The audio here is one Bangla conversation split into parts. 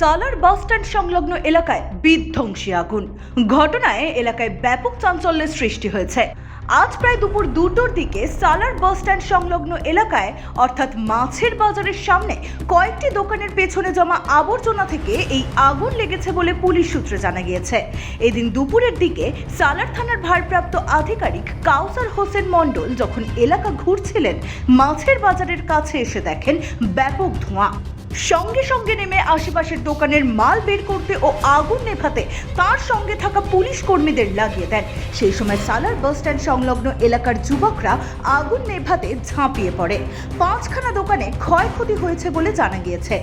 সালার বাসস্ট্যান্ড সংলগ্ন এলাকায় বিধ্বংসী আগুন। ঘটনায় এলাকায় ব্যাপক চাঞ্চল্যের সৃষ্টি হয়েছে। আজ প্রায় দুপুর দুটোর দিকে সালার বাসস্ট্যান্ড সংলগ্ন এলাকায়, অর্থাৎ মাছের বাজারের সামনে, কয়েকটি দোকানের পেছনে জমা আবর্জনা থেকে এই আগুন লেগেছে বলে পুলিশ সূত্রে জানা গিয়েছে। এদিন দুপুরের দিকে সালার থানার ভারপ্রাপ্ত আধিকারিক কাউসার হোসেন মণ্ডল যখন এলাকা ঘুরছিলেন, মাছের বাজারের কাছে এসে দেখেন ব্যাপক ধোঁয়া। সঙ্গে সঙ্গে নেমে আশেপাশের দোকানের মাল বের করতে ও আগুন নেভাতে তার সঙ্গে থাকা পুলিশ কর্মীদের লাগিয়ে দেন। সেই সময় সালার বাস স্ট্যান্ড সংলগ্ন এলাকার যুবকরা আগুন নেভাতে ঝাঁপিয়ে পড়ে। পাঁচখানা দোকানে ক্ষয়ক্ষতি হয়েছে বলে জানা গিয়েছে।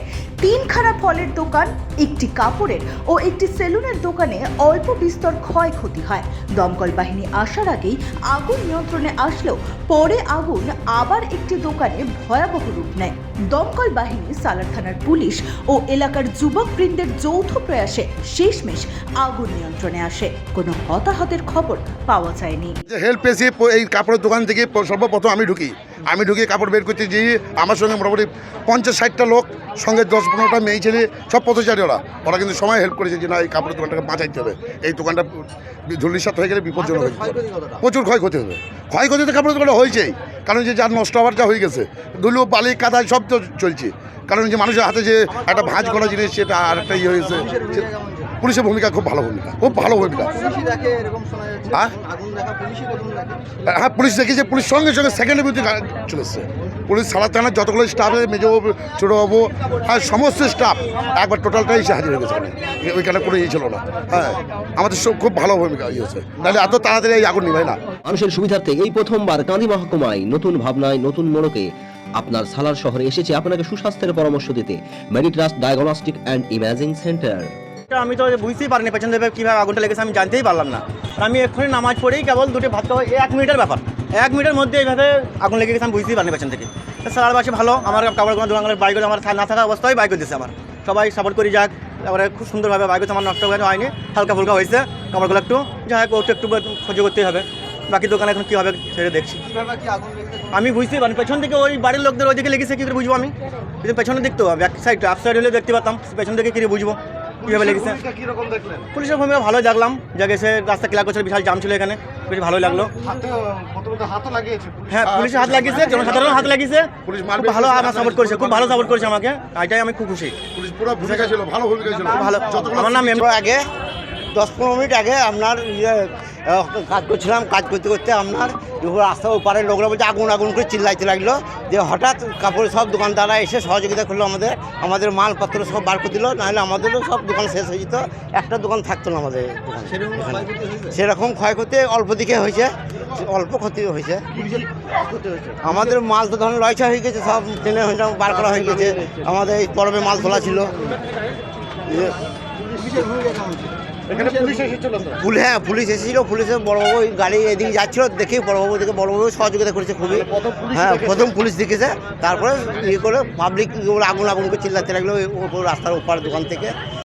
তিনখানা ফলের দোকান, একটি কাপড়ের ও একটি সেলুনের দোকানে অল্প বিস্তর ক্ষয়ক্ষতি হয়। দমকল বাহিনী আসার আগেই আগুন নিয়ন্ত্রণে আসলেও পরে আগুন আবার একটি দোকানে ভয়াবহ রূপ নেয়। দমকল বাহিনী সালার থানার পুলিশ ও এলাকার যুবকবৃন্দের যৌথ প্রয়াসে শেষমেশ আগুন নিয়ন্ত্রণে আসে। কোনো হতাহতের খবর পাওয়া যায়নি। হেল্প পেয়েছি, এই কাপড়ের দোকান থেকে সর্বপ্রথম আমি ঢুকি। আমি ঢুকে কাপড় বের করতে গিয়ে আমার সঙ্গে মোটামুটি পঞ্চাশ ষাটটা লোক, সঙ্গে দশ পনেরোটা মেয়ে ছেলে, সব পথচারী ওরা। ওরা কিন্তু সময় হেল্প করেছে যে না, এই কাপড়ের দোকানটাকে বাঁচাইতে হবে। এই দোকানটা ধুলির সাথে হয়ে গেলে বিপজ্জনক হয়ে। প্রচুর ক্ষয়ক্ষতি হবে। ক্ষয়ক্ষতি তো কাপড়ের দোকানটা হয়েছেই। কারণ যে যার নষ্ট হওয়ার যা হয়ে গেছে। ধুলো, বালি কাদায় সব তো চলছে। কারণ যে মানুষের হাতে যে একটা ভাঁজ করা জিনিস, সেটা আর একটা ইয়ে হয়েছে। পুলিশের ভূমিকা খুব ভালো ভূমিকা, খুব ভালো ভূমিকা। হ্যাঁ? হ্যাঁ পুলিশ দেখেছে পুলিশ সঙ্গে সঙ্গে সেকেন্ডের গা- চলে পুলিশ সারা থানার যতগুলো স্টাফ আছে মেজবাবু ছোটোবাবু হ্যাঁ সমস্ত স্টাফ একবার টোটালটাই এসে হাজির হয়ে গেছে ওইখানে কোনো ইয়ে ছিল না। হ্যাঁ আমাদের সব খুব ভালো ভূমিকা ইয়েছে নাহলে এত তাড়াতাড়ি এই আগুন নিভাই না। মানুষের সুবিধার্থে এই প্রথমবার কাঁদি মহকুমায় নতুন ভাবনায় নতুন মোড়কে আপনার সালার শহরে এসেছে। আপনাকে সুস্বাস্থ্যের পরামর্শ দিতে। Meditrust diagnostic and imaging centre আমি তো বুঝতেই পারিনি পেছন থেকে কীভাবে আগুনটা লেগেছে, আমি জানতেই পারলাম না। আমি এক্ষুনি নামাজ পড়েই কেবল দুটো ভাত খাওয়া এক মিনিটের ব্যাপার। এক মিনিটের মধ্যে এইভাবে আগুন লেগে গেছে, আমি বুঝতেই পারিনি পেছন থেকে। স্যার বাসে ভালো, আমার কাপড় কোনো দোকানের বাইক আমার না থাকা অবস্থায় বাইক দিচ্ছে আমার। সবাই সাপোর্ট করি যাক, তারপরে খুব সুন্দরভাবে বাইক আমার নষ্ট হয়ে হয়নি, হালকা ফুলকা হয়েছে, কাপড়গুলো একটু, যাই হোক ওটা একটু সহ্য করতেই হবে। বাকি দোকানে এখন কী হবে সেটা দেখছি। আমি বুঝতেই পারি পেছন থেকে ওই বাড়ির লোকদের ওইদিকে লেগেছে, কী করে বুঝব আমি? পেছনের দিক তো ব্যাক সাইড আপ সাইড হলে দেখতে পারতাম, পেছন থেকে কী বুঝব? কীভাবে লেগেছে? কীরকম দেখলেন? পুলিশের ভূমিকা ভালো জাগলাম। যা গেছে রাস্তা ক্লাক করছে বিশাল জাম ছিল এখানে বেশ ভালোই লাগল। হ্যাঁ পুলিশের হাত লাগিয়েছে জনসাধারণ হাত লাগিয়েছে। পুলিশ ভালো আমার সাপোর্ট করেছে খুব ভালো সাপোর্ট করেছে আমাকে এটাই আমি খুব খুশি। পুলিশ পুরো ভূমিকা ছিল ভালো ভূমিকা ছিল। ভালো। আমার নাম আগে দশ পনেরো মিনিট আগে আপনার ইয়ে কাজ করছিলাম কাজ করতে করতে আপনার যখন রাস্তার ওপারের লোকরা বলছে আগুন আগুন করে চিল্লাইতে লাগল। যে হঠাৎ কাপড়ের সব দোকানদাররা এসে সহযোগিতা করল আমাদের আমাদের মালপত্র সব বার করে দিল নাহলে আমাদেরও সব দোকান শেষ হয়ে যেত একটা দোকান থাকতো না আমাদের দোকানে। সেরকম ক্ষয়ক্ষতি অল্প দিকে হয়েছে অল্প ক্ষতি হয়েছে। আমাদের মাল তো ধরুন লয়চা হয়ে গেছে সব হয়ে বার করা হয়ে গেছে। আমাদের এই পরবে মাল তোলা ছিল? এখানে পুলিশ এসেছিল তো? পুলিশ হ্যাঁ পুলিশ এসেছিল পুলিশের বড়বাবু ওই গাড়ি এদিকে যাচ্ছিল দেখে বড়বাবু দেখে বড়বাবু সহযোগিতা করেছে খুবই। হ্যাঁ প্রথম পুলিশ দেখেছে তারপরে ইয়ে করে পাবলিক আগুন আগুন করে চিল্লাতে লাগল রাস্তার ওপার দোকান থেকে।